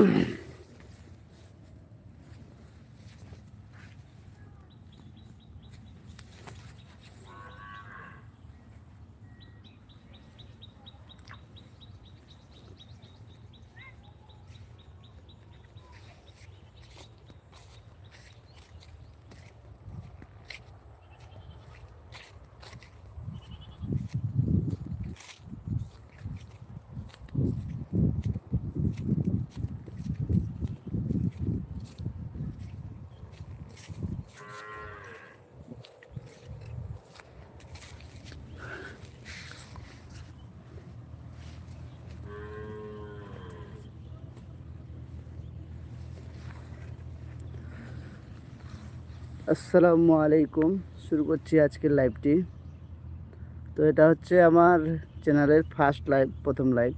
mm আসসালামু আলাইকুম। শুরু করছি আজকের লাইভটি তো এটা হচ্ছে আমার চ্যানেলের ফার্স্ট লাইভ প্রথম লাইভ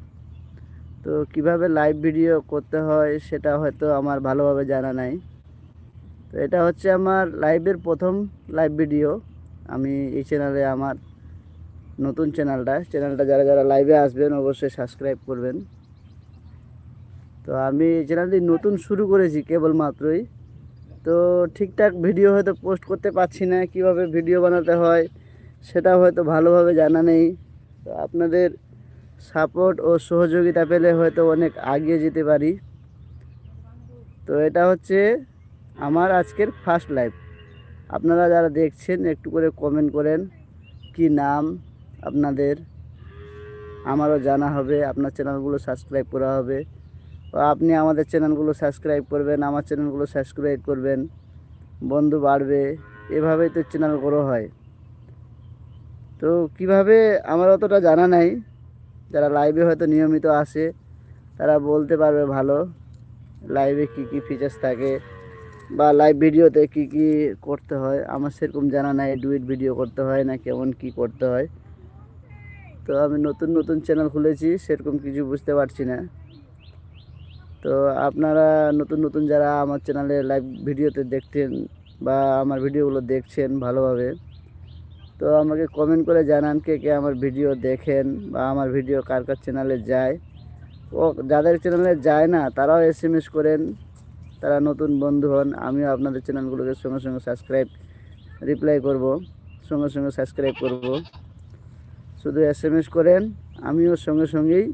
তো কীভাবে লাইভ ভিডিও করতে হয় সেটা হয়তো আমার ভালোভাবে জানা নাই। তো এটা হচ্ছে আমার লাইভের প্রথম লাইভ ভিডিও আমি এই চ্যানেলে আমার নতুন চ্যানেলটা চ্যানেলটা যারা যারা লাইভে আসবেন অবশ্যই সাবস্ক্রাইব করবেন। তো আমি এই চ্যানেলটি নতুন শুরু করেছি কেবলমাত্রই। তো ঠিকঠাক ভিডিও হয়তো পোস্ট করতে পারছি না, কীভাবে ভিডিও বানাতে হয় সেটা হয়তো ভালোভাবে জানা নেই। তো আপনাদের সাপোর্ট ও সহযোগিতা পেলে হয়তো অনেক আগিয়ে যেতে পারি। তো এটা হচ্ছে আমার আজকের ফার্স্ট লাইভ আপনারা যারা দেখছেন, একটু করে কমেন্ট করেন, কি নাম আপনাদের? আমারও জানা হবে, আপনার চ্যানেলগুলো সাবস্ক্রাইব করা হবে। আপনি আমাদের চ্যানেলগুলো সাবস্ক্রাইব করবেন, আমার চ্যানেলগুলো সাবস্ক্রাইব করবেন, বন্ধু বাড়বে, এভাবেই তো চ্যানেল গ্রো হয়। তো কীভাবে আমার অতটা জানা নাই, যারা লাইভে হয়তো নিয়মিত আসে, তারা বলতে পারবে ভালো লাইভে কি কি ফিচার্স থাকে, বা লাইভ ভিডিওতে কি কি করতে হয়, আমার সেরকম জানা নাই ডুইট ভিডিও করতে হয় না কেমন কি করতে হয়। তো আমি নতুন নতুন চ্যানেল খুলেছি, সেরকম কিছু বুঝতে পারছি না। তো আপনারা নতুন নতুন যারা আমার চ্যানেলে লাইভ ভিডিওতে দেখতেন বা আমার ভিডিওগুলো দেখছেন ভালোভাবে, তো আমাকে কমেন্ট করে জানান কে কে আমার ভিডিও দেখেন বা আমার ভিডিও কার কার চ্যানেলে যায়। ও, যাদের চ্যানেলে যায় না, তারাও এস এম এস করেন, তারা নতুন বন্ধু হন, আমিও আপনাদের চ্যানেলগুলোকে সঙ্গে সঙ্গে সাবস্ক্রাইব রিপ্লাই করব, সঙ্গে সঙ্গে সাবস্ক্রাইব করব। শুধু এস এম এস করেন, আমিও সঙ্গে, সঙ্গেই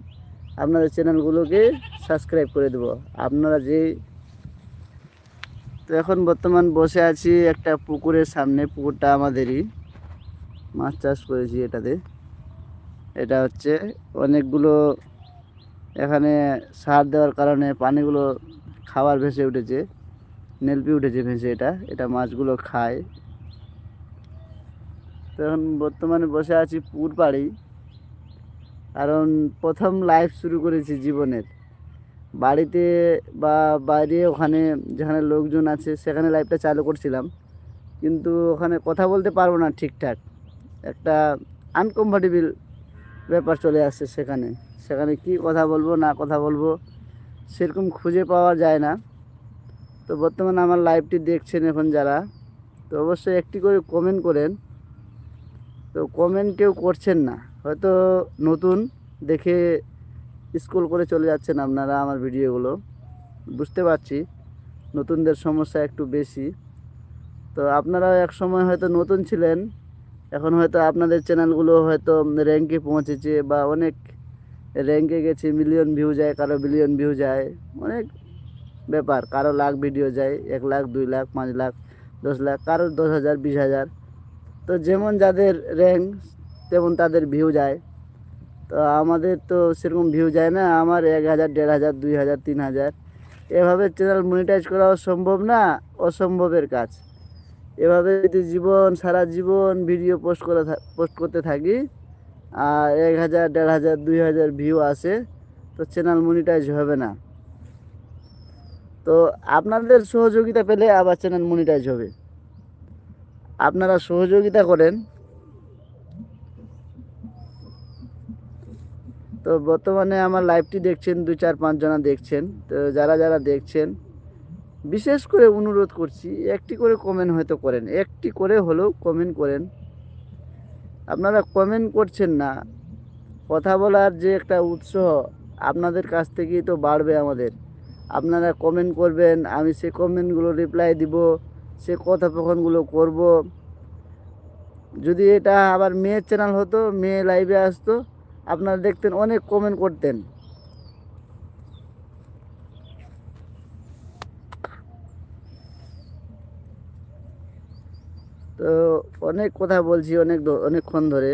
আপনাদের চ্যানেলগুলোকে সাবস্ক্রাইব করে দেবো। আপনারা যে তো এখন বর্তমান বসে আছি একটা পুকুরের সামনে, পুকুরটা আমাদেরই। মাছ চাষ করেছি এটাতে। এটা হচ্ছে অনেকগুলো এখানে সার দেওয়ার কারণে পানিগুলো খাবার ভেসে উঠেছে, নেলপি উঠেছে, ভেসে এটা। এটা মাছগুলো খায়। তো এখন বর্তমানে বসে আছি পুকুর পাড়েই। কারণ প্রথম লাইফ শুরু করেছি জীবনের। বাড়িতে বা বাইরে ওখানে যেখানে লোকজন আছে, সেখানে লাইফটা চালু করছিলাম। কিন্তু ওখানে কথা বলতে পারব না ঠিকঠাক। একটা আনকমফর্টেবল ব্যাপার চলে আসছে সেখানে। সেখানে কি কথা বলব, না কথা বলব, সেরকম খুঁজে পাওয়া যায় না। তো বর্তমানে আমার লাইভটি দেখছেন এখন যারা, তো অবশ্যই একটি করে কমেন্ট করেন। তো কমেন্ট কেউ করছেন না। হয়তো নতুন, দেখে স্কুল করে চলে যাচ্ছেন আপনারা আমার ভিডিওগুলো। বুঝতে পারছি, নতুনদের সমস্যা একটু বেশি। তো আপনারাও এক সময় হয়তো নতুন ছিলেন, এখন হয়তো আপনাদের চ্যানেলগুলো হয়তো র্যাঙ্কে পৌঁছেছে বা অনেক র্যাঙ্কে গেছে মিলিয়ন ভিউ যায়, কারও বিলিয়ন ভিউ যায়, অনেক ব্যাপার। কারও লাখ ভিডিও যায়, এক লাখ, দুই লাখ, পাঁচ লাখ, দশ লাখ, কারও দশ হাজার, বিশ হাজার। তো যেমন যাদের র্যাঙ্ক তেমন তাদের ভিউ যায়। তো আমাদের তো সেরকম ভিউ যায় না। আমার এক হাজার, দেড় হাজার, দুই হাজার, তিন হাজার। এভাবে চ্যানেল মনিটাইজ করাও সম্ভব না, অসম্ভবের কাজ। এভাবে যদি জীবন, সারা জীবন ভিডিও পোস্ট করে পোস্ট করতে থাকি, আর এক হাজার, দেড় হাজার, দুই হাজার ভিউ আসে, তো চ্যানেল মনিটাইজ হবে না। তো আপনাদের সহযোগিতা পেলে আবার চ্যানেল মনিটাইজ হবে। আপনারা সহযোগিতা করেন। তো বর্তমানে আমার লাইভটি দেখছেন দুই চার পাঁচজনা দেখছেন। তো যারা যারা দেখছেন, বিশেষ করে অনুরোধ করছি, একটি করে কমেন্ট হয়তো করেন। একটি করে হলেও কমেন্ট করেন। আপনারা কমেন্ট করছেন না। কথা বলার যে একটা উৎসাহ আপনাদের কাছ থেকেই তো বাড়বে আমাদের। আপনারা কমেন্ট করবেন, আমি সে কমেন্টগুলো রিপ্লাই দিব, সে কথোপকথনগুলো করব। যদি এটা আবার মেয়ের চ্যানেল হতো, মেয়ে লাইভে আসতো আপনারা দেখতেন, অনেক কমেন্ট করতেন। তো অনেক কথা বলছি অনেক অনেকক্ষণ ধরে।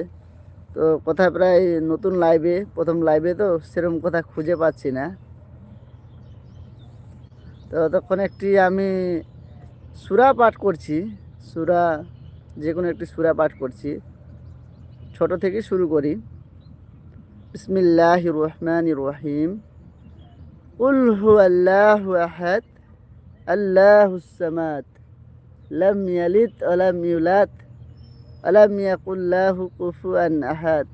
তো কথা প্রায় নতুন লাইভে প্রথম লাইভে তো সেরকম কথা খুঁজে পাচ্ছি না। তো তখন একটি আমি সুরা পাঠ করছি। সুরা যে কোনো একটি সুরা পাঠ করছি। ছোট থেকে শুরু করি। بسم الله الرحمن الرحيم. قل هو الله أحد الله الصمد لم يلد ولم يولد ولم يقل له كفوا أحد.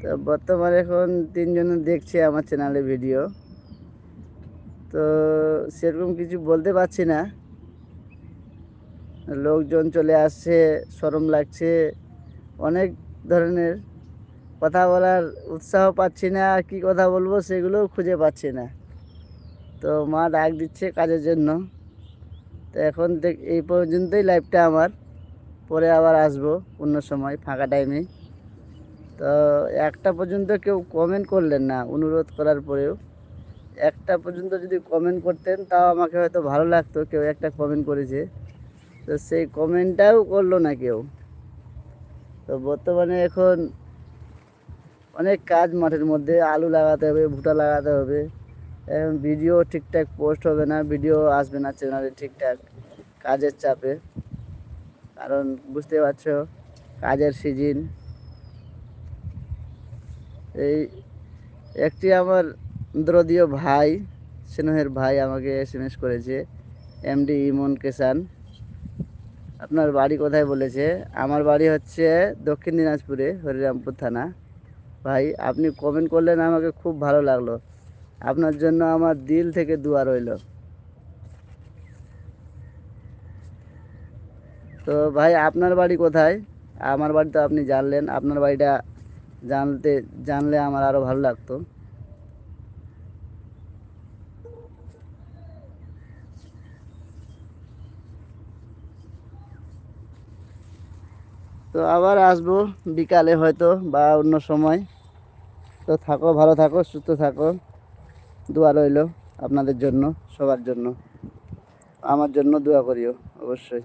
তো বর্তমানে এখন তিনজন দেখছে আমার চ্যানেলে ভিডিও তো সেরকম কিছু বলতে পারছি না। লোকজন চলে আসছে শরম লাগছে, অনেক ধরনের কথা বলার উৎসাহ পাচ্ছি না, আর কী কথা বলব সেগুলোও খুঁজে পাচ্ছি না। তো মা ডাক দিচ্ছে কাজের জন্য। তো এখন এই পর্যন্তই লাইফটা আমার। পরে আবার আসব অন্য সময়, ফাঁকা টাইমে তো একটা পর্যন্ত কেউ কমেন্ট করলেন না, অনুরোধ করার পরেও। একটা পর্যন্ত যদি কমেন্ট করতেন, তাও আমাকে হয়তো ভালো লাগতো, কেউ একটা কমেন্ট করেছে। তো সেই কমেন্টটাও করল না কেউ। তো বর্তমানে এখন অনেক কাজ মাঠের মধ্যে, আলু লাগাতে হবে ভুটা লাগাতে হবে। এখন ভিডিও ঠিকঠাক পোস্ট হবে না ভিডিও আসবে না চ্যানেলে ঠিকঠাক কাজের চাপে। কারণ বুঝতে পারছ, কাজের সিজন এই একটি আমার দ্রদীয় ভাই, স্নেহের ভাই আমাকে এস এম এস করেছে এমডি ইমন কেসান। আপনার বাড়ি কোথায় বলেছে? আমার বাড়ি হচ্ছে দক্ষিণ দিনাজপুরে, হরিরামপুর থানা। ভাই, আপনি কমেন্ট করলেন, আমাকে খুব ভালো লাগল। আপনার জন্য আমার দিল থেকে দোয়া রইল। তো ভাই, আপনার বাড়ি কোথায়? আমার বাড়ি তো আপনি জানলেন, আপনার বাড়িটা জানতে, জানলে আমার আরও ভালো লাগতো। তো আবার আসব বিকালে হয়তো বা অন্য সময়। তো থাকো, ভালো থাকো, সুস্থ থাকো। দোয়া রইল আপনাদের জন্য, সবার জন্য। আমার জন্য দোয়া করিও, অবশ্যই।